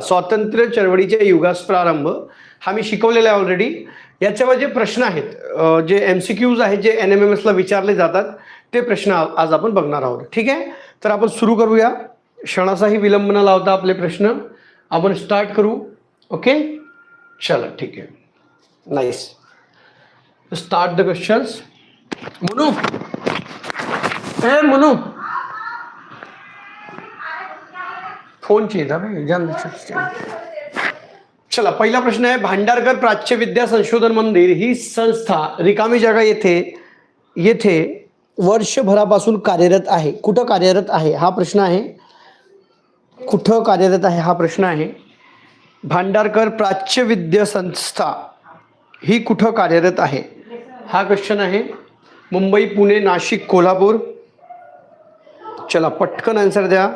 स्वातंत्र्य चळवळीच्या युगास प्रारंभ. हा मी शिकवलेला आहे ऑलरेडी याच्यावर जे प्रश्न आहेत जे एम सी क्यूज आहेत जे एन एम एम एसला विचारले जातात ते प्रश्न आज आपण बघणार आहोत. ठीक आहे? तर आपण सुरू करूया. क्षणाचाही विलंब न लावता आपले प्रश्न आपण स्टार्ट करू. ओके चला ठीक आहे. नाईस स्टार्ट द क्वेश्चन्स म्हणू ए म्हणू फोनची येतात भाई, चला पहिला प्रश्न आहे भांडारकर प्राच्य विद्या संशोधन मंदिर ही संस्था रिकामी जागा येथे येथे वर्षभरापासून कार्यरत आहे. कुठं कार्यरत आहे? हा प्रश्न आहे. कुठं कार्यरत आहे? हा प्रश्न आहे. भांडारकर प्राच्य विद्या संस्था ही कुठं कार्यरत आहे? हा क्वेश्चन आहे. मुंबई पुणे नाशिक कोल्हापूर. चला पटकन आन्सर द्या.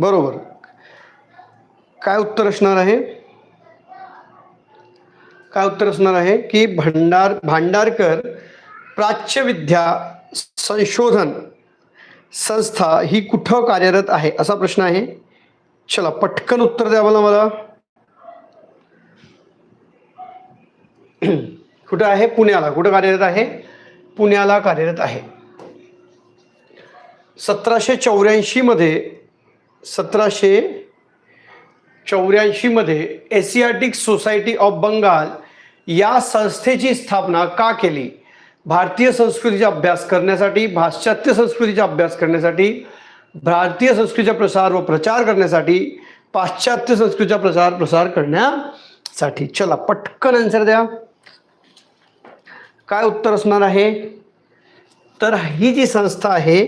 बरोबर. काय उत्तर असणार आहे? काय उत्तर असणार आहे? की भंडार भांडारकर प्राच्य विद्या संशोधन संस्था ही कुठं कार्यरत आहे? असा प्रश्न आहे. चला पटकन उत्तर द्या मला मला. कुठं आहे? पुण्याला. कुठं कार्यरत आहे? पुण्याला कार्यरत आहे. सतराशे चौऱ्याऐंशी मध्ये सतराशे चौऱ्याऐंशीमध्ये Asiatic Asiatic society of Bengal या संस्थेची स्थापना का केली? भारतीय संस्कृतीचा अभ्यास करण्यासाठी पाश्चात्य संस्कृतीचा अभ्यास करण्यासाठी भारतीय संस्कृतीचा प्रसार व प्रचार करण्यासाठी पाश्चात्य संस्कृतीचा प्रसार प्रसार करण्यासाठी. चला पटकन आन्सर द्या. काय उत्तर असणार आहे? तर ही जी संस्था आहे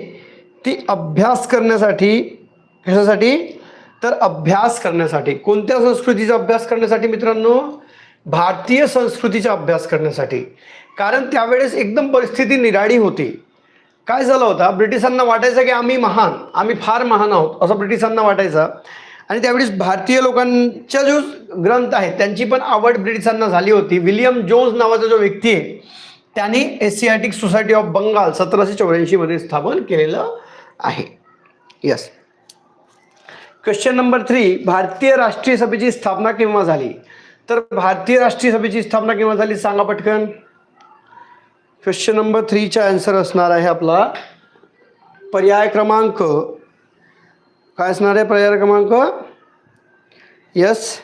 ती अभ्यास करण्यासाठी कशासाठी? तर अभ्यास करण्यासाठी. कोणत्या संस्कृतीचा अभ्यास करण्यासाठी मित्रांनो? भारतीय संस्कृतीचा अभ्यास करण्यासाठी. कारण त्यावेळेस एकदम परिस्थिती निराळी होती. काय झालं होतं? ब्रिटिशांना वाटायचं की आम्ही महान. आम्ही फार महान आहोत असं ब्रिटिशांना वाटायचं. आणि त्यावेळेस भारतीय लोकांच्या जो ग्रंथ आहेत त्यांची पण आवड ब्रिटिशांना झाली होती. विलियम जोन्स नावाचा जो व्यक्ती आहे त्यांनी एशियाटिक सोसायटी ऑफ बंगाल सतराशे चौऱ्याऐंशीमध्ये स्थापन केलेलं आहे. यस क्वेश्चन नंबर थ्री भारतीय राष्ट्रीय सभेची स्थापना केव्हा झाली? तर भारतीय राष्ट्रीय सभेची स्थापना केव्हा झाली सांगा पटकन. क्वेश्चन नंबर थ्रीचा आन्सर असणार आहे आपला. पर्याय क्रमांक. काय असणार आहे पर्याय क्रमांक? यस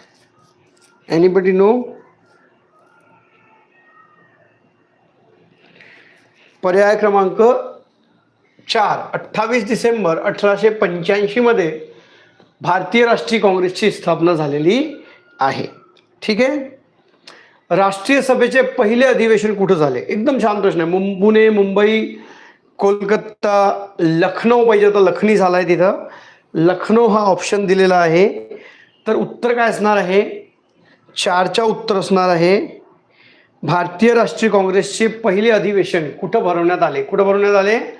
एनीबडी नो पर्याय क्रमांक चार अठ्ठावीस डिसेंबर अठराशे पंच्याऐंशीमध्ये भारतीय राष्ट्रीय काँग्रेसची स्थापना झालेली आहे. ठीक आहे? राष्ट्रीय सभेचे पहिले अधिवेशन कुठं झाले? एकदम छान प्रश्न आहे. मुं पुणे मुंबई कोलकाता लखनौ पाहिजे तर लखनी झाला आहे तिथं. लखनौ हा ऑप्शन दिलेला आहे. तर उत्तर काय असणार आहे? चारच्या उत्तर असणार आहे. भारतीय राष्ट्रीय काँग्रेसचे पहिले अधिवेशन कुठं भरवण्यात आले? कुठं भरवण्यात आले?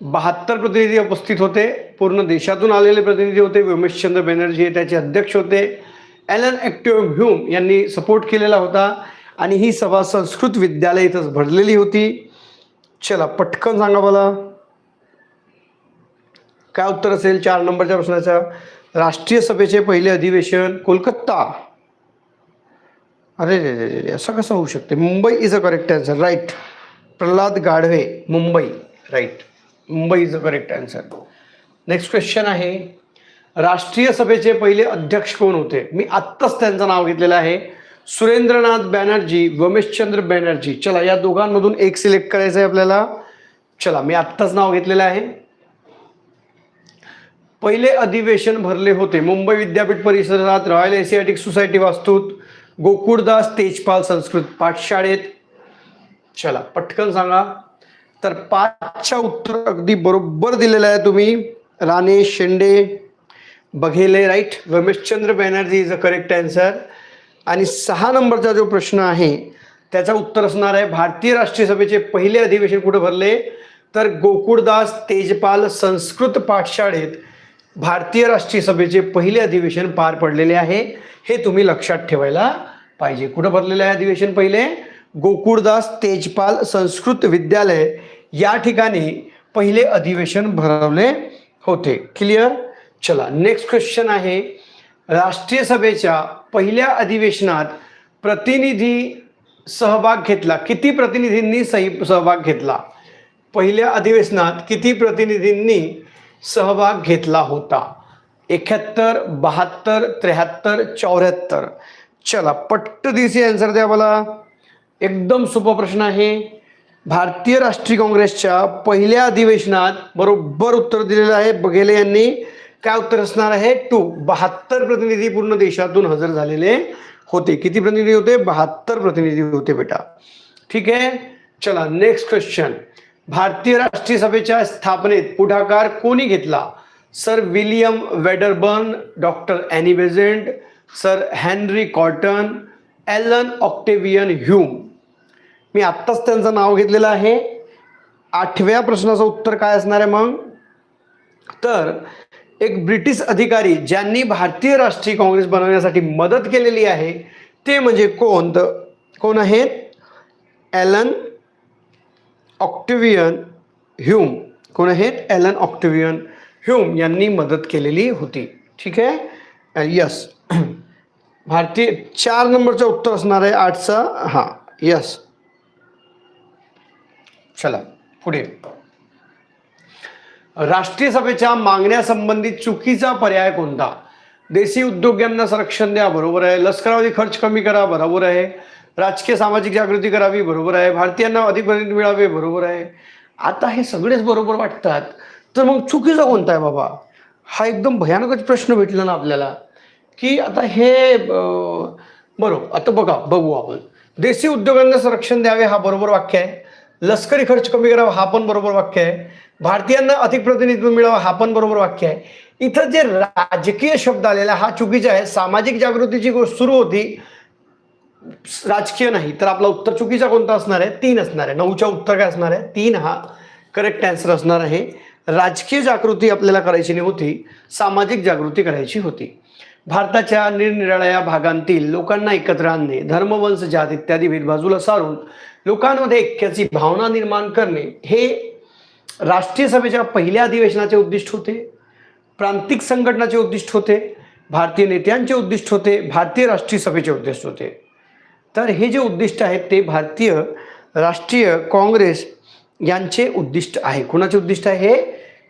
बहात्तर प्रतिनिधी उपस्थित होते. पूर्ण देशातून आलेले प्रतिनिधी होते. व्योमेशचंद्र बॅनर्जी हे त्याचे अध्यक्ष होते. ॲलन ॲक्टिव ह्यूम यांनी सपोर्ट केलेला होता. आणि ही सभा संस्कृत विद्यालय इथंच भरलेली होती. चला पटकन सांगा मला. काय उत्तर असेल? चार नंबरच्या प्रश्नाचा. राष्ट्रीय सभेचे पहिले अधिवेशन कोलकाता. अरे रे रे रे रे, असं कसं होऊ शकते? Mumbai is a correct answer right Pralhad Gadhave Mumbai right Mumbai is a correct answer next question आहे राष्ट्रीय सभेचे पहिले अध्यक्ष कोण होते? मी आत्ताच त्यांचं नाव घेतलेलं आहे. सुरेंद्रनाथ बॅनर्जी वमेशचंद्र बॅनर्जी. चला या दोघांमधून एक सिलेक्ट करायचं आहे आपल्याला. चला मी आत्ताच नाव घेतलेलं आहे. पहिले अधिवेशन भरले होते. मुंबई विद्यापीठ परिसरात रॉयल एशियाटिक सोसायटी वास्तूत गोकुळदास तेजपाल संस्कृत पाठशाळेत. चला पटकन सांगा. तर पाचच्या उत्तर अगदी बरोबर दिलेलं आहे तुम्ही. Rane Shende Baghele right Rameshchandra Banerjee is a correct answer आणि सहा नंबरचा जो प्रश्न आहे त्याचं उत्तर असणार आहे भारतीय राष्ट्रीय सभेचे पहिले अधिवेशन कुठे भरले? तर गोकुळदास तेजपाल संस्कृत पाठशाळेत भारतीय राष्ट्रीय सभेचे पहिले अधिवेशन पार पडलेले आहे. हे तुम्ही लक्षात ठेवायला पाहिजे. कुठं भरलेलं आहे अधिवेशन पहिले? गोकुळदास तेजपाल संस्कृत विद्यालय या ठिकाणी पहिले अधिवेशन भरवले होते. क्लिअर चला नेक्स्ट क्वेश्चन आहे. राष्ट्रीय सभेच्या पहिल्या अधिवेशनात प्रतिनिधी सहभाग घेतला. किती प्रतिनिधींनी सही सहभाग घेतला? पहिल्या अधिवेशनात किती प्रतिनिधींनी सहभाग घेतला होता? एकाहत्तर बहात्तर त्र्याहत्तर चौऱ्याहत्तर. चला पट्ट दिसी आन्सर द्या मला. एकदम सोपा प्रश्न आहे. भारतीय राष्ट्रीय काँग्रेसच्या पहिल्या अधिवेशनात बरोबर उत्तर दिलेलं आहे. बघेले यांनी काय उत्तर असणार आहे? टू. बहात्तर प्रतिनिधी पूर्ण देशातून हजर झालेले होते. किती प्रतिनिधी होते? बहात्तर प्रतिनिधी होते बेटा. ठीक आहे? चला नेक्स्ट क्वेश्चन भारतीय राष्ट्रीय सभेच्या स्थापनेत पुढाकार कोणी घेतला? Sir William Wedderburn doctor Annie Besant sir Henry Cotton Allan Octavian Hume. मी आत्ताच त्यांचं नाव घेतलेलं आहे. आठव्या प्रश्नाचं उत्तर काय असणार आहे मग? तर एक ब्रिटिश अधिकारी ज्यांनी भारतीय राष्ट्रीय काँग्रेस बनवण्यासाठी मदत केलेली आहे ते म्हणजे कोण? तर कोण आहेत? Allan Octavian Hume. कोण आहेत? ॲलन ऑक्टिव्हियन ह्यूम यांनी मदत केलेली होती. ठीक आहे? यस भारतीय चार नंबरचं उत्तर असणार आहे आठचं. हां. यस चला पुढे. राष्ट्रीय सभेच्या मागण्यासंबंधित चुकीचा पर्याय कोणता? देशी उद्योगांना संरक्षण द्या बरोबर आहे. लष्करावधी खर्च कमी करा बरोबर आहे. राजकीय सामाजिक जागृती करावी बरोबर आहे. भारतीयांना अधिक मिळावे बरोबर आहे. आता हे सगळेच बरोबर वाटतात. तर मग चुकीचा कोणता आहे बाबा? हा एकदम भयानकच प्रश्न भेटला ना आपल्याला. की आता हे बरोबर. आता बघा बघू आपण. देशी उद्योगांना संरक्षण द्यावे हा बरोबर वाक्य आहे. लष्करी खर्च कमी करावा हा पण बरोबर वाक्य आहे. भारतीयांना अधिक प्रतिनिधित्व मिळावं हा पण बरोबर वाक्य आहे. इथं जे राजकीय शब्द आलेला हा चुकीचा आहे. सामाजिक जागृतीची गोष्ट सुरू होती. राजकीय नाही तर आपला उत्तर चुकीचा कोणता असणार आहे? तीन असणार आहे. नऊच्या उत्तर काय असणार आहे? तीन हा करेक्ट आन्सर असणार आहे. राजकीय जागृती आपल्याला करायची नव्हती सामाजिक जागृती करायची होती. भारताच्या निरनिराळ्या भागांतील लोकांना एकत्र आणणे धर्मवंश जात इत्यादी भेदबाजूला सारून लोकांमध्ये ऐक्याची भावना निर्माण करणे हे राष्ट्रीय सभेच्या पहिल्या अधिवेशनाचे उद्दिष्ट होते प्रांतिक संघटनाचे उद्दिष्ट होते भारतीय नेत्यांचे उद्दिष्ट होते भारतीय राष्ट्रीय सभेचे उद्दिष्ट होते. तर हे जे उद्दिष्ट आहेत ते भारतीय राष्ट्रीय काँग्रेस यांचे उद्दिष्ट आहे. कुणाचे उद्दिष्ट आहे? हे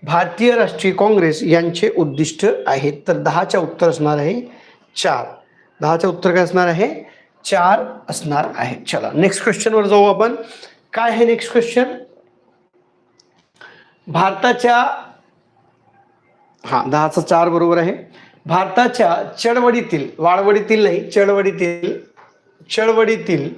भारतीय राष्ट्रीय काँग्रेस यांचे उद्दिष्ट आहेत. तर दहाच्या उत्तर असणार आहे चार. दहाच्या उत्तर काय असणार आहे? चार असणार आहे. चला नेक्स्ट क्वेश्चनवर जाऊ आपण. काय आहे नेक्स्ट क्वेश्चन भारताच्या हा दहाचा चार बरोबर आहे. भारताच्या चळवळीतील वाळवडीतील नाही चळवळीतील चळवळीतील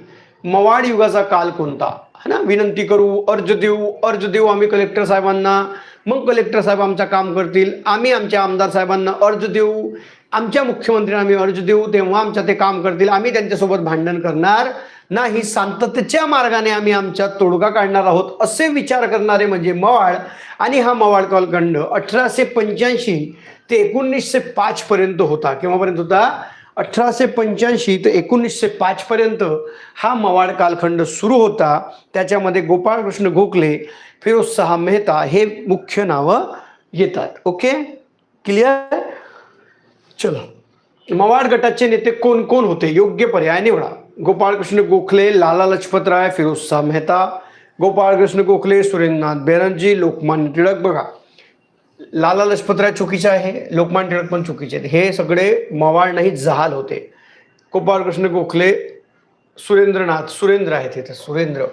मवाड युगाचा काल कोणता? है ना? विनंती करू अर्ज देऊ अर्ज देऊ आम्ही कलेक्टर साहेबांना. मग कलेक्टर साहेब आमचं काम करतील. आम्ही आमच्या आमदार साहेबांना अर्ज देऊ. आमच्या मुख्यमंत्र्यांना आम्ही अर्ज देऊ तेव्हा आमच्या ते काम करतील. आम्ही त्यांच्यासोबत भांडण करणार नाही. शांततेच्या मार्गाने आम्ही आमच्या तोडगा काढणार आहोत असे विचार करणारे म्हणजे मवाळ. आणि हा मवाळ कालखंड अठराशे पंच्याऐंशी ते एकोणीसशे पाच पर्यंत होता. केव्हापर्यंत होता? अठराशे पंच्याऐंशी ते एकोणीसशे पाच पर्यंत हा मवाळ कालखंड सुरू होता. त्याच्यामध्ये गोपाळकृष्ण गोखले फिरोज शाह मेहता हे मुख्य नावं येतात. ओके? क्लिअर? चला. मवाड गटाचे नेते कोण कोण होते? योग्य पर्याय निवडा. गोपाळकृष्ण गोखले लाला लजपतराय फिरोज शाह मेहता. गोपाळकृष्ण गोखले सुरेंद्रनाथ बॅनर्जी लोकमान्य टिळक बघा. लाला लजपतराय चुकीचे आहे लोकमान्य टिळक पण चुकीचे आहेत. हे सगळे मवाळ नाही जहाल होते. गोपाळकृष्ण गोखले सुरेंद्रनाथ सुरेंद्र आहेत इथे सुरेंद्र.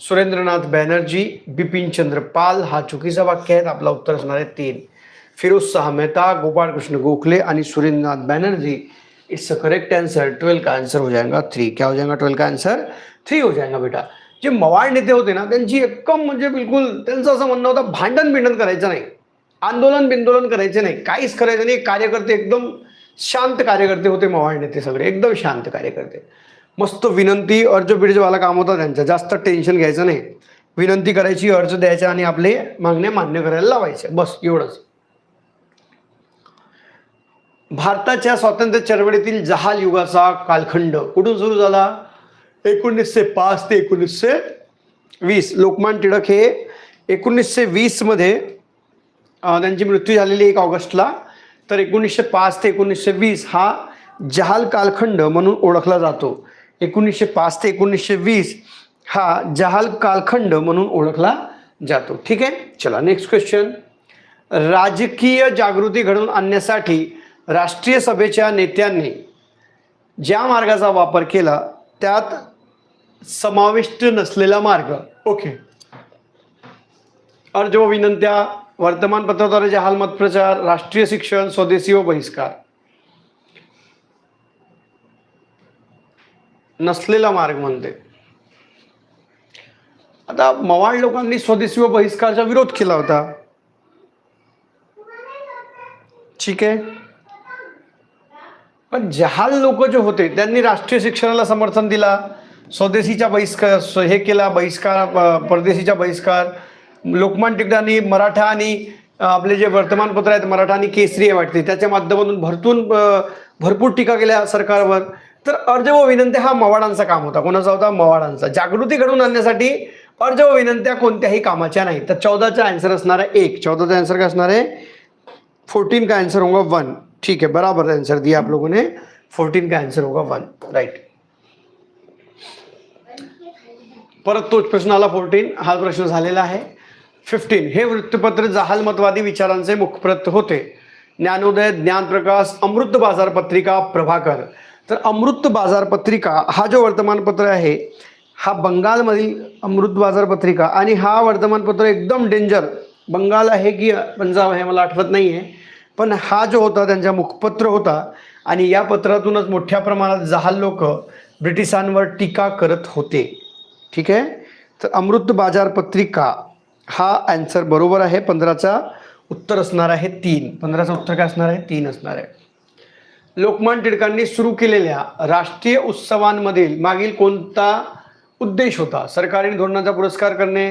सुरेंद्रनाथ बॅनर्जी बिपिन चंद्र पाल हा चुकीचा वाक्य आहे आपला उत्तर असणार आहे तीन. फिरोज शाह मेहता गोपाल कृष्ण गोखले आणि Surendranath Banerjee it's a correct answer twelve का आंसर हो जाएगा थ्री क्या हो जाएगा ट्वेल्व का आंसर थ्री हो जाएगा बेटा. जे मवाळ नेते होते ना त्यांची एकदम म्हणजे बिलकुल त्यांचं असं म्हणणं होतं भांडण बिंडण करायचं नाही. आंदोलन बिंदोलन करायचे नाही. काहीच करायचं नाही. कार्यकर्ते एकदम शांत कार्यकर्ते होते मवाळ नेते सगळे. एकदम शांत कार्यकर्ते. मस्त विनंती अर्ज बिर्जवाला काम होता त्यांचं. जास्त टेन्शन घ्यायचं नाही. विनंती करायची अर्ज द्यायचा आणि आपले मागण्या मान्य करायला लावायचे. बस एवढंच. भारताच्या स्वातंत्र्य चळवळीतील जहाल युगाचा कालखंड कुठून सुरू झाला? एकोणीसशे पाच ते एकोणीसशे वीस. लोकमान टिळक हे एकोणीसशे वीसमध्ये त्यांची मृत्यू झालेली एक ऑगस्टला. तर एकोणीसशे पाच ते एकोणीसशे वीस हा जहाल कालखंड म्हणून ओळखला जातो. एकोणीसशे पाच ते एकोणीसशे वीस हा जहाल कालखंड म्हणून ओळखला जातो. ठीक आहे? चला नेक्स्ट क्वेश्चन राजकीय जागृती घडवून आणण्यासाठी राष्ट्रीय सभेच्या नेत्यांनी ज्या मार्गाचा वापर केला त्यात समाविष्ट नसलेला मार्ग. ओके. अर्ज व विनंत्या वर्तमानपत्राद्वारे जहाल मतप्रचार राष्ट्रीय शिक्षण स्वदेशी व बहिष्कार. नसलेला मार्ग म्हणते. आता मवाळ लोकांनी स्वदेशी व बहिष्कारचा विरोध केला होता. ठीक आहे? पण जहाल लोक जे होते त्यांनी राष्ट्रीय शिक्षणाला समर्थन दिला. स्वदेशीचा बहिष्कार हे केला बहिष्कार परदेशीचा बहिष्कार. लोकमान टिकटांनी मराठा आणि आपले जे वर्तमानपत्र आहेत मराठा आणि केसरी आहे वाटते त्याच्या माध्यमातून भरतून भरपूर टीका केल्या सरकारवर. तर अर्ज व विनंत्या हा मवाडांचा काम होता. कोणाचा होता? मवाडांचा. जागृती घडवून आणण्यासाठी अर्ज व विनंत्या कोणत्याही कामाच्या नाही तर चौदाचा आन्सर असणार आहे एक. चौदाचा आन्सर काय असणार आहे? फोर्टीन का आंसर होगा? वन ठीक है बराबर आंसर दिया आप लोगों ने। फोर्टीन का आंसर होगा वन राइट परत तोच प्रश्न आला फोर्टीन हा प्रश्न झालेला आहे. फिफ्टीन हे वृत्तपत्र जहालमतवादी विचारांचे मुखप्रत होते. ज्ञानोदय ज्ञानप्रकाश अमृत बाजार पत्रिका प्रभाकर. तर अमृत बाजार पत्रिका हा जो वर्तमानपत्र आहे हा बंगालमधील अमृत बाजार पत्रिका. आणि हा वर्तमानपत्र एकदम डेंजर बंगाल आहे की पंजाब आहे मला आठवत नाही आहे पण हा जो होता त्यांचा मुखपत्र होता आणि या पत्रातूनच मोठ्या प्रमाणात जहाल लोक ब्रिटिशांवर टीका करत होते. ठीक आहे? तर अमृत बाजार पत्रिका हा आन्सर बरोबर आहे. पंधराचा उत्तर असणार आहे तीन. पंधराचं उत्तर काय असणार आहे? तीन असणार आहे. लोकमान टिळकांनी सुरू केलेल्या राष्ट्रीय उत्सवांमधील मागील कोणता उद्देश होता? सरकारी धोरणाचा पुरस्कार करणे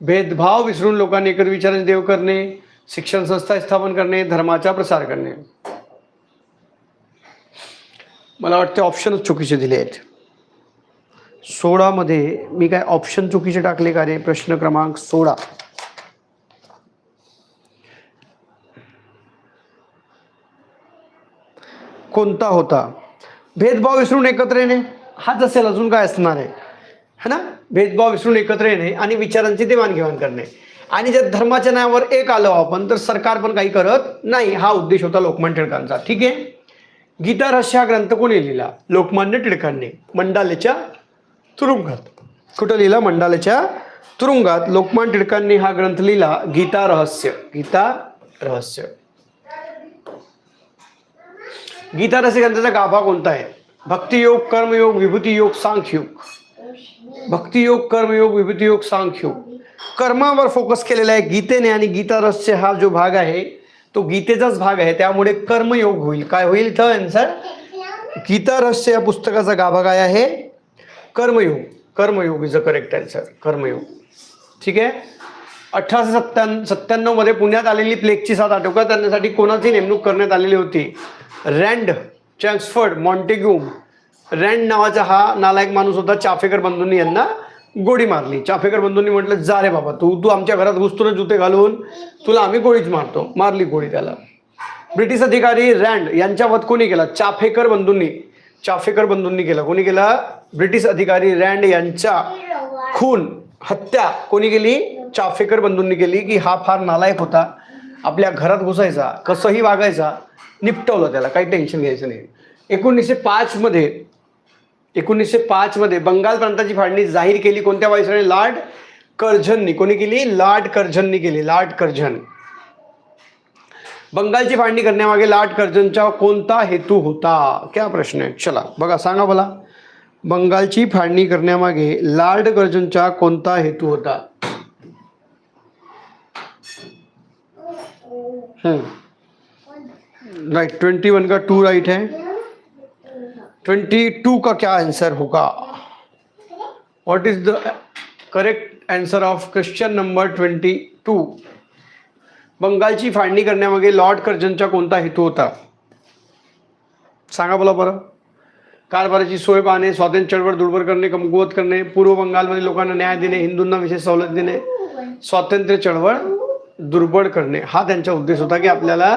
भेदभाव विसरून लोकांनी एकत्र विचारांचे देव करणे शिक्षण संस्था स्थापन करणे धर्माचा प्रसार करणे. मला वाटते ऑप्शनच चुकीचे दिले आहेत. सोळामध्ये मी काय ऑप्शन चुकीचे टाकले का रे? प्रश्न क्रमांक सोळा. कोणता होता? भेदभाव विसरून एकत्र येणे? हाच असेल अजून काय असणार आहे? है ना? भेदभाव विसरून एकत्र येणे आणि विचारांची देवाणघेवाण करणे. आणि जर धर्माच्या नावावर एक आलो आपण तर सरकार पण काही करत नाही. हा उद्देश होता लोकमान्य टिळकांचा. ठीक आहे? गीता रहस्य हा ग्रंथ कोणी लिहिला? लोकमान्य टिळकांनी. मंडालेच्या तुरुंगात. कुठं लिहिला? मंडालेच्या तुरुंगात. लोकमान्य टिळकांनी हा ग्रंथ लिहिला गीता रहस्य. गीता रहस्य. गीता रहस्य ग्रंथाचा गाभा कोणता आहे? भक्तियोग कर्मयोग विभूतियोग सांख्योग भक्तियोग कर्मयोग विभूतियोग सांख्योग कर्मावर फोकस केलेला आहे गीतेने आणि गीता रहस्य हा जो भाग आहे तो गीतेचाच भाग आहे. त्यामुळे कर्मयोग होईल. काय होईल? इथं आन्सर गीता रहस्य या पुस्तकाचा गाभा काय आहे? कर्मयोग. कर्मयोग इज अ करेक्ट आन्सर कर्मयोग. ठीक आहे? अठराशे सत्त्याण्णव सत्त्याण्णवमध्ये पुण्यात आलेली प्लेगची साथ आटोक्यात त्यांच्यासाठी कोणाची नेमणूक करण्यात आलेली होती? रँड चॅन्सफर्ड मॉन्टेग्यूम. रँड नावाचा हा नालायक माणूस होता चाफेकर बंधूंनी यांना गोळी मारली. चाफेकर बंधूंनी म्हटलं जा रे बाबा तू तू आमच्या घरात घुसतो जुते घालून. तुला आम्ही गोळीच मारतो. मारली गोळी त्याला. ब्रिटिश अधिकारी रँड यांच्या मत कोणी केला? चाफेकर बंधूंनी. चाफेकर बंधूंनी केला. कोणी केला? ब्रिटिश अधिकारी रँड यांच्या खून हत्या कोणी केली? चाफेकर बंधूंनी केली की हा फार नालायक होता. आपल्या घरात घुसायचा कसंही वागायचा निपटवलं त्याला. काही टेन्शन घ्यायचं नाही. एकोणीसशे पाचमध्ये एकोणीसशे पाचमध्ये बंगाल प्रांताची फाळणी जाहीर केली. कोणत्या वायसराने लॉर्ड कर्झननी. कोणी केली? लॉर्ड कर्झननी केली. Lord Curzon. बंगालची फाळणी करण्यामागे लॉर्ड कर्झनचा कोणता हेतू होता? क्या प्रश्न आहे? चला बघा सांगा मला. बंगालची फाळणी करण्यामागे लॉर्ड कर्झनचा कोणता हेतू होता? राइट ट्वेंटी वन का टू राइट है. ट्वेंटी टू का क्या आंसर होगा? What is the correct answer of question number twenty two? बंगालची फाळणी करण्यामागे लॉर्ड कर्जनचा कोणता हेतू होता? सांगा बोला बरं. कारभाराची सोय पाहणे स्वातंत्र्य चळवळ दुर्बल करणे कमकुवत करणे पूर्व बंगालमध्ये लोकांना न्याय देणे हिंदूंना विशेष सवलत देणे स्वातंत्र्य चळवळ दुर्बळ करणे. हा त्यांचा उद्देश होता की आपल्याला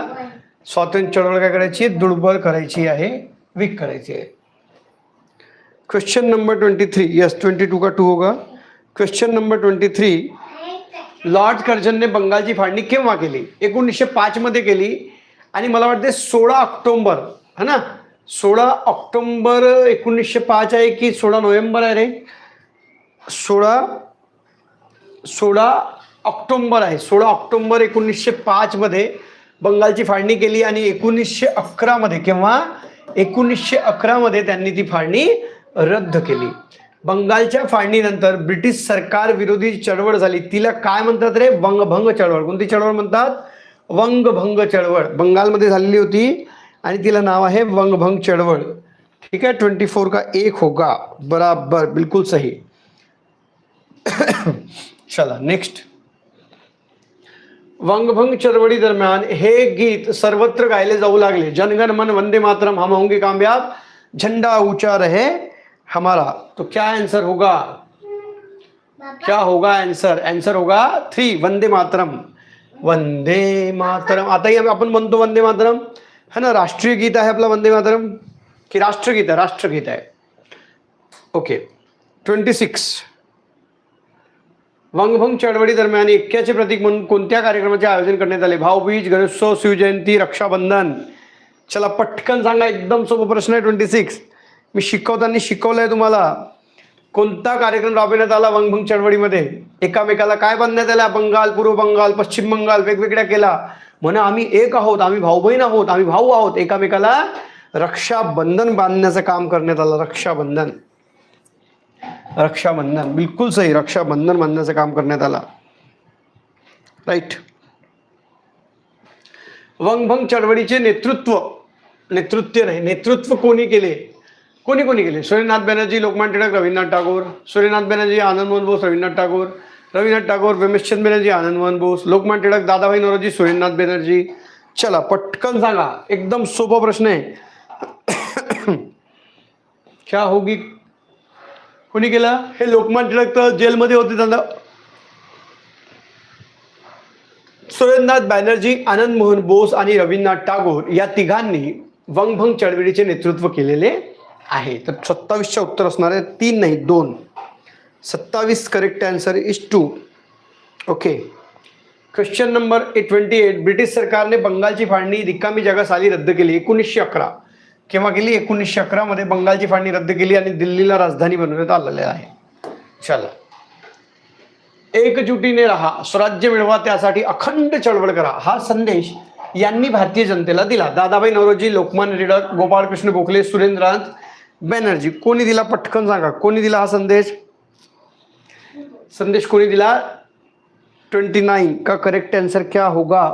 स्वातंत्र्य चळवळ काय करायची आहे? दुर्बळ करायची आहे वीक करायची आहे. Question number twenty three yes twenty two का टू होगा. Question number twenty three lord कर्जनने बंगालची फाळणी केव्हा केली? एकोणीसशे पाच मध्ये केली. आणि मला वाटते सोळा ऑक्टोंबर है ना? सोळा ऑक्टोंबर एकोणीसशे पाच आहे की सोळा नोव्हेंबर आहे रे? सोळा सोळा ऑक्टोंबर आहे. सोळा ऑक्टोंबर एकोणीसशे पाचमध्ये बंगालची फाळणी केली आणि एकोणीसशे अकरामध्ये किंवा एकोणीसशे अकरामध्ये त्यांनी ती फाळणी रद्द केली. बंगालच्या फाळणीनंतर ब्रिटिश सरकार विरोधी चळवळ झाली. तिला काय म्हणतात रे? वंगभंग चळवळ. कोणती चळवळ म्हणतात? वंगभंग चळवळ. बंगालमध्ये झालेली होती आणि तिला नाव आहे वंगभंग चळवळ. ठीक आहे? ट्वेंटी फोर का एक होगा. बराबर. बिलकुल सही. चला नेक्स्ट वंगभंग चळवळी दरम्यान हे गीत सर्वत्र गायले जाऊ लागले. जनगण मन वंदे मातरम. हम होंगे कामयाब. झंडा उचा रहे हमारा। तो क्या आंसर होगा? क्या होगा आंसर आंसर होगा थ्री वंदे मातरम। वंदे मातरम। आताही आपण म्हणतो वंदे मातरम। है ना? राष्ट्रीय गीत आहे आपला वंदे मातरम? की राष्ट्रगीत आहे? राष्ट्रगीत आहे. ओके ट्वेंटी सिक्स वंगभंग चळवळी दरम्यान ऐक्याचे प्रतीक म्हणून कोणत्या कार्यक्रमाचे आयोजन करण्यात आले? भाऊबीज गणेशोत्सव शिवजयंती रक्षाबंधन. चला पटकन सांगा एकदम सोपा प्रश्न आहे ट्वेंटी सिक्स मी शिकवताना शिकवलंय तुम्हाला. कोणता कार्यक्रम राबविण्यात आला वंगभंग चळवळीमध्ये? एकामेकाला काय बांधण्यात आला? बंगाल पूर्व बंगाल पश्चिम बंगाल वेगवेगळ्या केला. म्हणा आम्ही एक आहोत आम्ही भाऊ बहीण आहोत आम्ही भाऊ आहोत. एकामेकाला रक्षाबंधन बांधण्याचं काम करण्यात आलं. रक्षाबंधन. रक्षाबंधन. बिलकुल सही. रक्षाबंधन बांधण्याचं काम करण्यात आलं. राईट वंगभंग चळवळीचे नेतृत्व. नेतृत्व नाही नेतृत्व कोणी केले? कोणी कोणी केले? सूर्यनाथ बॅनर्जी लोकमान टिळक रवींद्रनाथ टागोर. सूर्यनाथ बॅनर्जी आनंद मोहन बोस रवींद्रनाथ टागोर. रवींद्रनाथ टागोर विमेशचंद बॅनर्जी आनंद मोहन बोस. लोकमान टिळक दादाभाई नौरोजी सूर्यनाथ बॅनर्जी. चला पटकन सांगा. एकदम सोपा प्रश्न आहे. क्या होगी? कोणी केलं? हे लोकमान टिळक तर जेलमध्ये होते त्यांना सुरेंद्रनाथ बॅनर्जी आनंद मोहन बोस आणि रवींद्रनाथ टागोर या तिघांनी वंगभंग चळवळीचे नेतृत्व केलेले आहे. तर सत्तावीसच्या उत्तर असणार आहे तीन नाही दोन. सत्तावीस correct answer is two okay question number A twenty eight British सरकारने बंगालची फाळणी रिकामी जागा साली रद्द केली. एकोणीसशे अकरा. केव्हा केली? एकोणीसशे अकरामध्ये बंगालची फाळणी रद्द केली आणि दिल्लीला राजधानी बनवण्यात आलेले आहे. चला. एकजुटीने राहा स्वराज्य मिळवा त्यासाठी अखंड चळवळ करा. हा संदेश यांनी भारतीय जनतेला दिला. दादाभाई नवरोजी लोकमान्य टिळक गोपाळकृष्ण गोखले सुरेंद्रनाथ बॅनर्जी कोणी दिला पटकन सांगा कोणी दिला हा संदेश? संदेश कोणी दिला? ट्वेंटी नाइन का करेक्ट आंसर क्या होगा?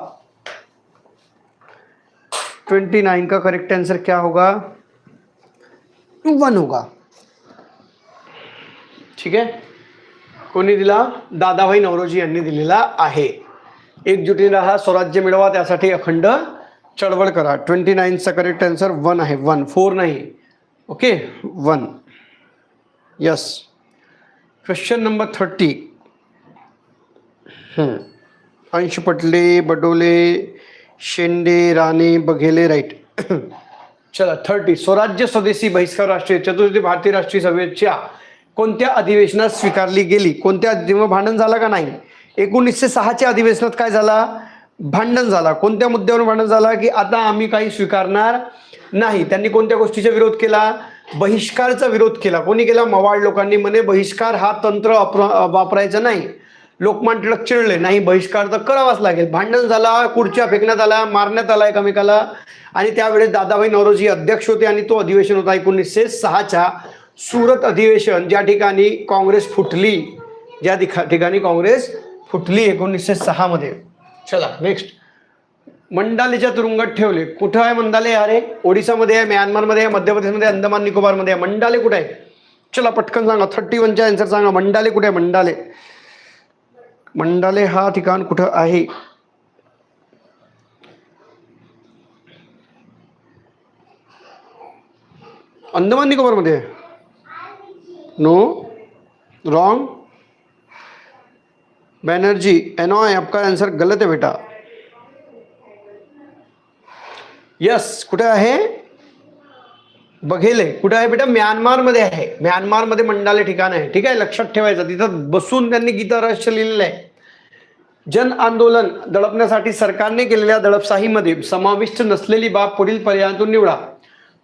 ट्वेंटी नाइन का करेक्ट आंसर क्या होगा? वन होगा. ठीक आहे? कोणी दिला? दादाभाई नवरोजी यांनी दिलेला आहे. एकजुटीने राहा स्वराज्य मिळवा त्यासाठी अखंड चळवळ करा. ट्वेंटी नाईनचा करेक्ट आन्सर वन आहे. वन फोर नाही. Okay one yes question number thirty अंश पटले बडोले शेंडे राणे बघेले राईट चला थर्टी स्वराज्य स्वदेशी बहिष्कार राष्ट्रीय चतुर्थी भारतीय राष्ट्रीय सभेच्या कोणत्या अधिवेशनात स्वीकारली गेली? कोणत्या तेव्हा भांडण झालं का नाही? एकोणीसशे सहाच्या अधिवेशनात काय झाला? भांडण झाला. कोणत्या मुद्द्यावर भांडण झाला? की आता आम्ही काही स्वीकारणार? नाही त्यांनी कोणत्या गोष्टीचा विरोध केला? बहिष्कारचा विरोध केला. कोणी केला? मवाळ लोकांनी म्हणे बहिष्कार हा तंत्र वापरायचा नाही. लोकमान टिळक चिडले नाही बहिष्कार तर करावाच लागेल. भांडण झाला खुर्च्या फेकण्यात आला मारण्यात आला एकमेकाला. आणि त्यावेळेस दादाभाई नवरोजी अध्यक्ष होते आणि तो अधिवेशन होता एकोणीसशे सहाच्या सुरत अधिवेशन. ज्या ठिकाणी काँग्रेस फुटली ज्या ठिका- ठिकाणी काँग्रेस फुटली एकोणीसशे सहामध्ये. चला नेक्स्ट मंडालेच्या तुरुंगात ठेवले. कुठं आहे मंडाले? अरे ओडिसामध्ये आहे म्यानमारमध्ये आहे मध्य प्रदेशमध्ये अंदमान निकोबारमध्ये आहे. मंडाले कुठे आहे? चला पटकन सांगा. थर्टी वनच्या आन्सर सांगा. मंडाले कुठे आहे? मंडाले. मंडाले हा ठिकाण कुठं आहे? अंदमान निकोबारमध्ये नो रॉंग बैनर्जी एनॉय आपका आंसर गलत है बेटा. यस कुठे आहे? बघेल कुठे आहे बेटा? म्यानमारमध्ये आहे. म्यानमारमध्ये मंडाले ठिकाण आहे. ठीक आहे? लक्षात ठेवायचं. तिथं बसून त्यांनी गीता रहस्य लिहिलेलं आहे. जन आंदोलन दडपण्यासाठी सरकारने केलेल्या दडपशाहीमध्ये समाविष्ट नसलेली बाब पुढील पर्यायातून निवडा.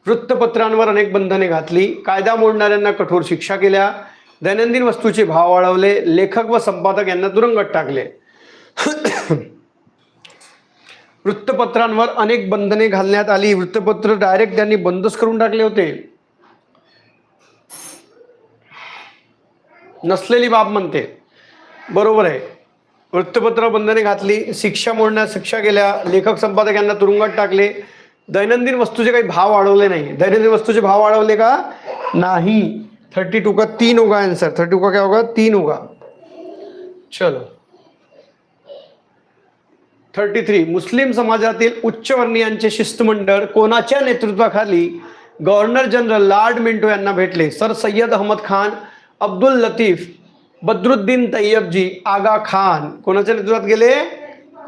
वृत्तपत्रांवर अनेक बंधने घातली. कायदा मोडणाऱ्यांना कठोर शिक्षा केल्या. दैनंदिन वस्तूचे भाव वाढवले. लेखक व संपादक यांना तुरुंगात टाकले. वृत्तपत्रांवर अनेक बंधने घालण्यात आली. वृत्तपत्र डायरेक्ट त्यांनी बंदच करून टाकले होते. नसलेली बाब म्हणते. बरोबर आहे. वृत्तपत्र बंधने घातली शिक्षा मोडण्यास शिक्षा केल्या लेखक संपादक यांना तुरुंगात टाकले. दैनंदिन वस्तूचे काही भाव वाढवले नाही. दैनंदिन वस्तूचे भाव वाढवले का? नाही. थर्टी टू का तीन होगा आंसर थर्टी टू का क्या होगा तीन होगा चलो. थर्टी थ्री मुस्लिम समाजातील उच्चवर्णीयांचे शिष्टमंडळ कोणाच्या नेतृत्वाखाली? गव्हर्नर जनरल लॉर्ड मिंटो यांना भेटले. सर सय्यद अहमद खान अब्दुल लतीफ बद्रुद्दीन तय्यबजी आगा खान. कोणाच्या नेतृत्वात गेले?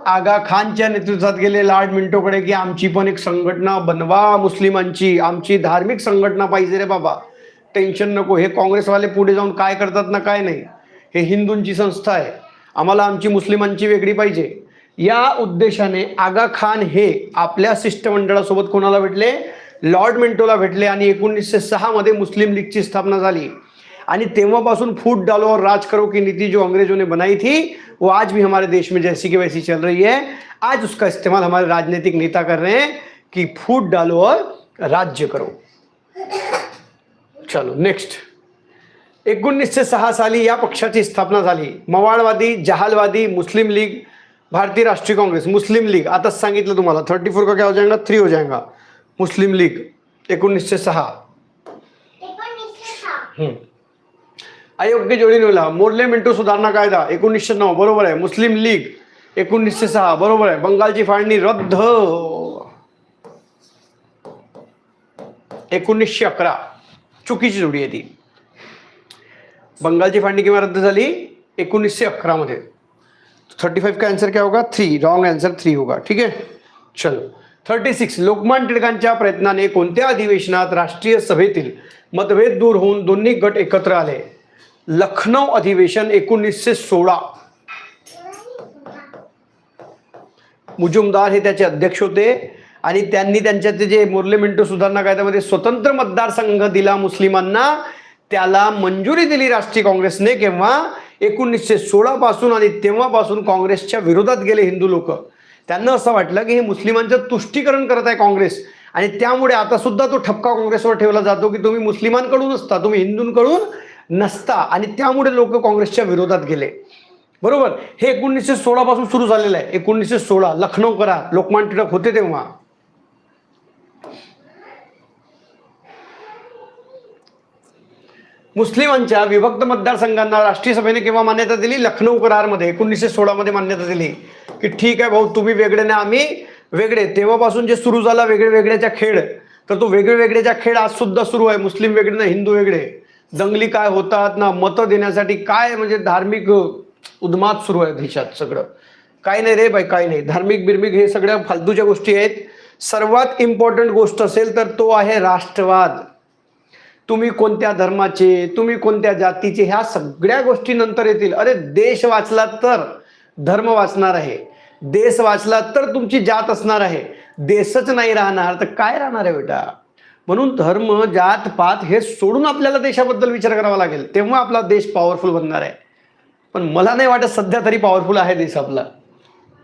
आगा खानच्या नेतृत्वात गेले. लॉर्ड मिंटोकडे की आमची पण एक संघटना बनवा मुस्लिमांची. आमची धार्मिक संघटना पाहिजे रे बाबा. टेन्शन नको. हे काँग्रेसवाले पुढे जाऊन काय करतात ना काय नाही. हे हिंदूंची संस्था आहे. आम्हाला आमची मुस्लिमांची वेगळी पाहिजे. या उद्देशाने आगा खान हे आपल्या शिष्टमंडळासोबत कोणाला भेटले? लॉर्ड मिंटोला भेटले आणि एकोणीसशे सहामध्ये मुस्लिम लीगची स्थापना झाली. आणि तेव्हापासून फूट डालो और राज करो की नीति जो अंग्रेजों ने बनाई थी वो आज भी हमारे देश में जैसी की वैसी चल रही है। आज उसका इस्तेमाल हमारे राजनीतिक नेता कर रहे हैं कि फूट डालो और राज्य करो। चलो नेक्स्ट एकोणीसशे सहा साली या पक्षाची स्थापना झाली. मवाळवादी जहालवादी मुस्लिम लीग भारतीय राष्ट्रीय काँग्रेस मुस्लिम लीग. आताच सांगितलं तुम्हाला थर्टी फोर का क्या हो जाएगा थ्री हो जाएगा मुस्लिम लीग एकोणीसशे सहा. अयोग्य जोडीला मोडले मिंटू सुधारणा कायदा एकोणीसशे नऊ. बरोबर आहे. मुस्लिम लीग एकोणीसशे सहा. बरोबर आहे. बंगालची फाळणी रद्द. एकोणीसशे अकरा. चुकीची जोडी आहे ती. बंगालची फाळणी केव्हा रद्द झाली? एकोणीसशे अकरा मध्ये. थर्टी फाइव का आंसर क्या होगा? थ्री. रॉन्ग आंसर थ्री होगा. ठीक आहे चलो. Thirty six. लोकमान टिळकांच्या प्रयत्नाने कोणत्या अधिवेशनात राष्ट्रीय सभेतील मतभेद दूर होऊन दोन्ही गट एकत्र आले? लखनौ अधिवेशन एकोणीसशे सोळा. मुजुमदार हे त्याचे अध्यक्ष होते आणि त्यांनी त्यांच्या ते जे मुरले मिंटो सुधारणा कायद्यामध्ये स्वतंत्र मतदारसंघ दिला मुस्लिमांना त्याला मंजुरी दिली राष्ट्रीय काँग्रेसने केव्हा? एकोणीसशे सोळापासून आणि तेव्हापासून काँग्रेसच्या विरोधात गेले हिंदू लोक. त्यांना असं वाटलं की हे मुस्लिमांचं तुष्टीकरण करत आहे काँग्रेस. आणि त्यामुळे आता सुद्धा तो ठपका काँग्रेसवर ठेवला जातो की तुम्ही मुस्लिमांकडून असता तुम्ही हिंदूंकडून नसता. आणि त्यामुळे लोक काँग्रेसच्या विरोधात गेले. बरोबर? हे एकोणीसशे सोळापासून सुरू झालेलं आहे. एकोणीसशे सोळा लखनौ करा लोकमान टिळक होते तेव्हा. मुस्लिमांच्या विभक्त मतदारसंघांना राष्ट्रीय सभेने किंवा मान्यता दिली? लखनौ करारमध्ये एकोणीसशे सोळामध्ये मान्यता दिली. की ठीक आहे भाऊ तुम्ही वेगळे ना आम्ही वेगळे. तेव्हापासून जे सुरू झाला वेगळे वेगळ्याच्या खेळ तर तो वेगळे वेगळ्याच्या खेळ आज सुद्धा सुरू आहे. मुस्लिम वेगळे ना हिंदू वेगळे. दंगली काय होतात ना मतं देण्यासाठी काय म्हणजे धार्मिक उद्मात सुरू आहे देशात सगळं. काय नाही रे बाई काय नाही. धार्मिक बिर्मिक हे सगळ्या फालतूच्या गोष्टी आहेत. सर्वात इम्पॉर्टंट गोष्ट असेल तर तो आहे राष्ट्रवाद. तुम्ही कोणत्या धर्माचे तुम्ही कोणत्या जातीचे ह्या सगळ्या गोष्टी नंतर येतील. अरे देश वाचला तर धर्म वाचणार आहे. देश वाचला तर तुमची जात असणार आहे. देशच नाही राहणार तर काय राहणार आहे बेटा? म्हणून धर्म जात पात हे सोडून आपल्याला देशाबद्दल विचार करावा लागेल. तेव्हा आपला देश पॉवरफुल बनणार आहे. पण मला नाही वाटत सध्या तरी पॉवरफुल आहे देश आपला.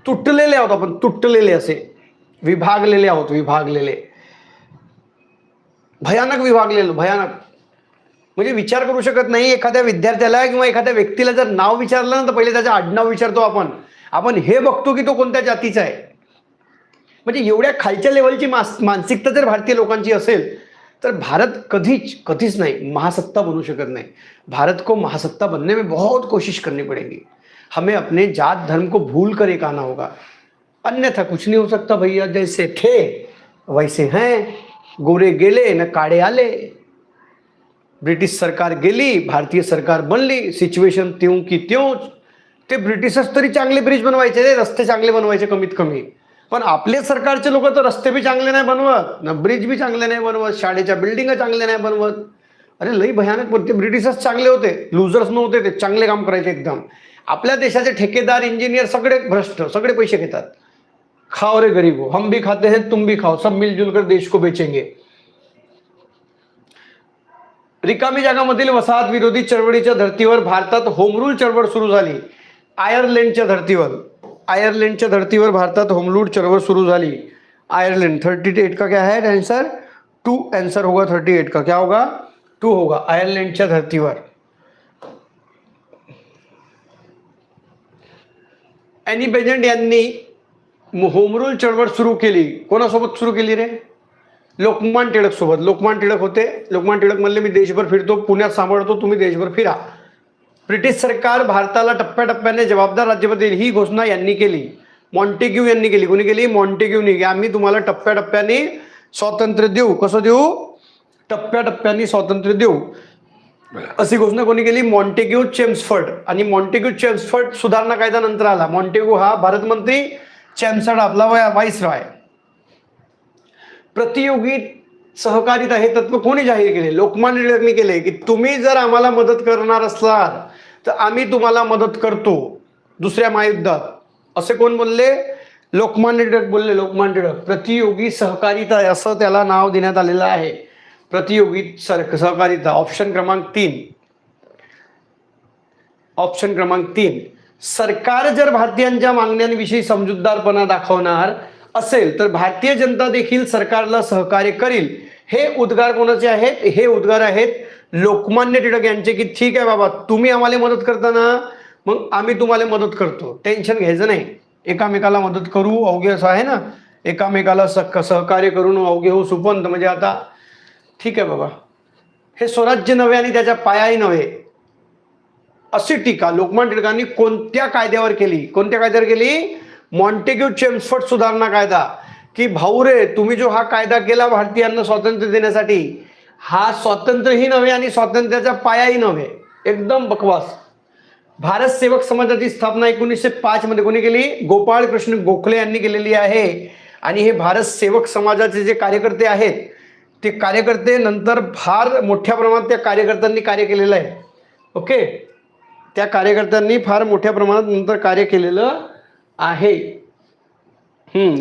तुटलेले आहोत आपण तुटलेले असे. विभागलेले आहोत विभागलेले. भयानक विभागलेलो भयानक. म्हणजे विचार करू शकत नाही एखाद्या विद्यार्थ्याला किंवा एखाद्या व्यक्तीला जर नाव विचारलं ना तर पहिले त्याचं आडनाव विचारतो आपण. आपण हे बघतो की तो कोणत्या जातीचा आहे. म्हणजे एवढ्या खालच्या लेवलची मास मानसिकता जर भारतीय लोकांची असेल तर भारत कधीच कधीच नहीं महासत्ता बनू शकत नहीं. भारत को महासत्ता बनने में बहुत कोशिश करनी पड़ेगी. हमें अपने जात धर्म को भूल कर एक आना होगा. अन्यथा कुछ नहीं हो सकता भैया जैसे थे वैसे हैं गोरे गेले न काळे आले. ब्रिटिश सरकार गेली भारतीय सरकार बनली सिच्युएशन त्यों की त्योच ते ब्रिटिशच तरी चांगले ब्रिज बनवायचे रे रस्ते चांगले बनवायचे कमीत कमी. पण आपले सरकारचे लोक तर रस्ते बी चांगले नाही बनवत ना ब्रिज बी चांगले नाही बनवत शाळेच्या बिल्डिंग चांगले नाही बनवत. अरे लई भयानक पण ते ब्रिटिशच चांगले होते लुजर्स नव्हते ते चांगले काम करायचे एकदम. आपल्या देशाचे ठेकेदार इंजिनियर सगळे भ्रष्ट सगळे पैसे घेतात. खाओ रे गरीब हो। हम भी खाते हैं तुम भी खाओ। सब मिलजुल कर देश को बेचेंगे। रिकामी जागामधील वसाहत विरोधी चळवळीच्या धर्तीवर भारतात होमरूल चळवळ सुरू झाली. आयर्लंडच्या धर्तीवर. आयर्लंडच्या धर्तीवर भारतात होमरूल चळवळ सुरू झाली. आयरलैंड थर्टी एट का क्या है आंसर टू आंसर होगा थर्टी एट का? क्या होगा? टू होगा. आयर्लंडच्या धर्तीवर. एनी बेजंट यांनी होमरूल चळवळ सुरू केली. कोणासोबत सुरू केली रे? लोकमान टिळक सोबत. लोकमान टिळक होते. लोकमान टिळक म्हणले मी देशभर फिरतो पुण्यात सांभाळतो तुम्ही देशभर फिरा. ब्रिटिश सरकार भारताला टप्प्याटप्प्याने जबाबदार राज्यपती बनवेल ही घोषणा यांनी केली. मॉन्टेग्यू यांनी केली. कोणी केली? मॉन्टेग्यूनी. की आम्ही तुम्हाला टप्प्याटप्प्याने स्वातंत्र्य देऊ. कसं देऊ? टप्प्याटप्प्याने स्वातंत्र्य देऊ. अशी घोषणा कोणी केली? Montagu Chelmsford. आणि मॉन्टेग्यू चेम्सफर्ड सुधारणा कायदा नंतर आला. मॉन्टेग्यू हा भारत मंत्री चेम्सफर्ड आपला वाईस रॉय प्रतियोगी सहकारिता हे तत्व कोणी जाहीर केले? लोकमान्य टिळकने केले. की तुम्ही जर आम्हाला मदत करणार असलात तर आम्ही तुम्हाला मदत करतो. दुसऱ्या महायुद्धात. असे कोण बोलले? लोकमान्य टिळक बोलले. लोकमान्य टिळक प्रतियोगी सहकारिता असं त्याला नाव देण्यात आलेलं आहे. प्रतियोगी सर सहकारिता ऑप्शन क्रमांक तीन. ऑप्शन क्रमांक तीन. सरकार जर भारतीयांच्या मागण्यांविषयी समजूतदारपणा दाखवणार असेल तर भारतीय जनता देखील सरकारला सहकार्य करील. हे उद्गार कोणाचे आहेत? हे उद्गार आहेत लोकमान्य टिळक यांचे की ठीक आहे बाबा तुम्ही आम्हाला मदत करताना मग आम्ही तुम्हाला मदत करतो. टेन्शन घ्यायचं नाही. एकामेकाला मदत करू अवघे असं आहे ना. एकामेकाला सह सहकार्य करून अवघे हो सुपंत. म्हणजे आता ठीक आहे बाबा. हे स्वराज्य नव्हे आणि त्याच्या पायाही नव्हे. अशी टीका लोकमान टिळकांनी कोणत्या कायद्यावर केली? कोणत्या कायद्यावर केली? मॉन्टेग्यू चेम्सफर्ड सुधारणा कायदा. की भाऊ रे तुम्ही जो हा कायदा केला भारतीयांना स्वातंत्र्य देण्यासाठी हा स्वातंत्र्यही नव्हे आणि स्वातंत्र्याचा पायाही नव्हे. एकदम बकवास. भारत सेवक समाजाची स्थापना एकोणीसशे पाच मध्ये कोणी केली? गोपाळ कृष्ण गोखले यांनी केलेली आहे. आणि हे भारत सेवक समाजाचे जे कार्यकर्ते आहेत ते कार्यकर्ते नंतर फार मोठ्या प्रमाणात त्या कार्यकर्त्यांनी कार्य केलेलं आहे. ओके? त्या कार्यकर्त्यांनी फार मोठ्या प्रमाणात नंतर कार्य केलेलं आहे.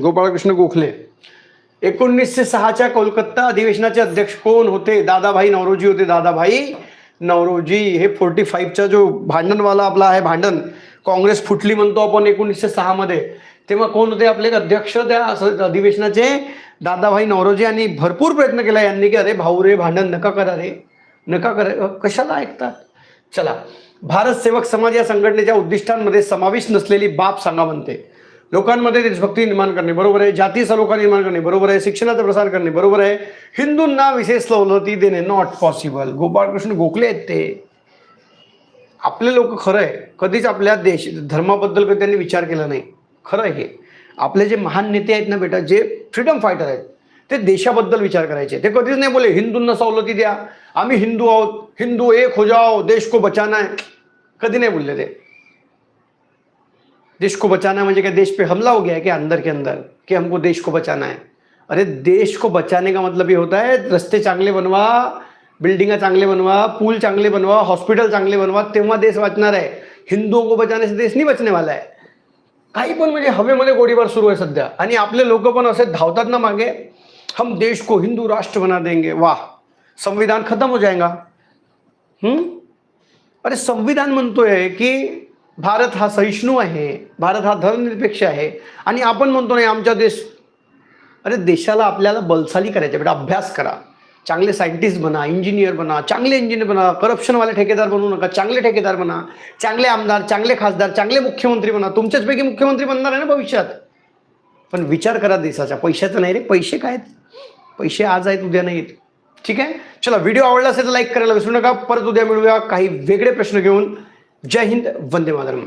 गोपाळकृष्ण गोखले. एकोणीसशे सहाच्या कोलकाता अधिवेशनाचे अध्यक्ष कोण होते? दादाभाई नवरोजी होते. दादाभाई नवरोजी हे फोर्टी फाईव्हचा जो भांडणवाला आपला आहे भांडण काँग्रेस फुटली म्हणतो आपण एकोणीसशे सहामध्ये. तेव्हा कोण होते? आपले अध्यक्ष त्या असं अधिवेशनाचे दादाभाई नवरोजी आणि भरपूर प्रयत्न केला. यांनी की अरे भाऊ रे भांडण नका करा रे. नका करा. कशाला ऐकतात? चला. भारत सेवक समाज या संघटनेच्या उद्दिष्टांमध्ये समावेश नसलेली बाब सांगा म्हणते. लोकांमध्ये देशभक्ती निर्माण करणे बरोबर आहे जाती सलोखा निर्माण करणे बरोबर आहे शिक्षणाचा प्रसार करणे बरोबर आहे. हिंदूंना विशेष सवलती देणे नॉट पॉसिबल गोपाळकृष्ण गोखले आहेत ते. आपले लोक खरं आहे. कधीच आपल्या देश धर्माबद्दल कधी त्यांनी विचार केला नाही. खरं आहे हे. आपले जे महान नेते आहेत ना बेटा जे फ्रीडम फायटर आहेत ते देशाबद्दल विचार करायचे. ते कधीच नाही बोले हिंदूंना सवलती द्या. आम्ही हिंदू आहोत हिंदू एक हो जाओ, देश को बचाना है। कधी नाही बोलले ते देश को बचाना है म्हणजे क्या देश पे हमला हो गया है क्या अंदर के अंदर, कि हमको देश को बचाना है? अरे, देश को बचाने का मतलब ये होता है, रस्ते चांगले बनवा, बिल्डिंगा चांगले बनवा, पूल चांगले बनवा, हॉस्पिटल चांगले बनवा, तेव्हा देश वाचणार आहे। हिंदुओं को बचाने से देश नहीं बचने वाला है। काही पण म्हणजे हवेमध्ये गोळीबार सुरू आहे सध्या। आणि आपले लोक पण असे धावतात ना मागे, हम देश को हिंदू राष्ट्र बना देंगे. वाह! संविधान खत्म हो जाएगा। हम्म? अरे संविधान म्हणतोय की भारत हा सहिष्णू आहे भारत हा धर्मनिरपेक्ष आहे. आणि आपण म्हणतो नाही आमचा देश अरे देशाला आपल्याला बलशाली करायचं बेटा अभ्यास करा. चांगले सायंटिस्ट बना इंजिनियर बना चांगले इंजिनियर बना करप्शनवाले ठेकेदार बनवू नका चांगले ठेकेदार बना चांगले आमदार चांगले खासदार चांगले मुख्यमंत्री बना. तुमच्याचपैकी मुख्यमंत्री बनणार आहे ना भविष्यात. पण विचार करा देशाचा पैशाचा नाही रे पैसे काय आहेत? पैसे आज आहेत उद्या नाहीत. ठीक आहे? चला व्हिडिओ आवडला असेल तर लाईक करायला विसरू नका. परत उद्या मिळूया काही वेगळे प्रश्न घेऊन. जय हिंद वंदे मातरम.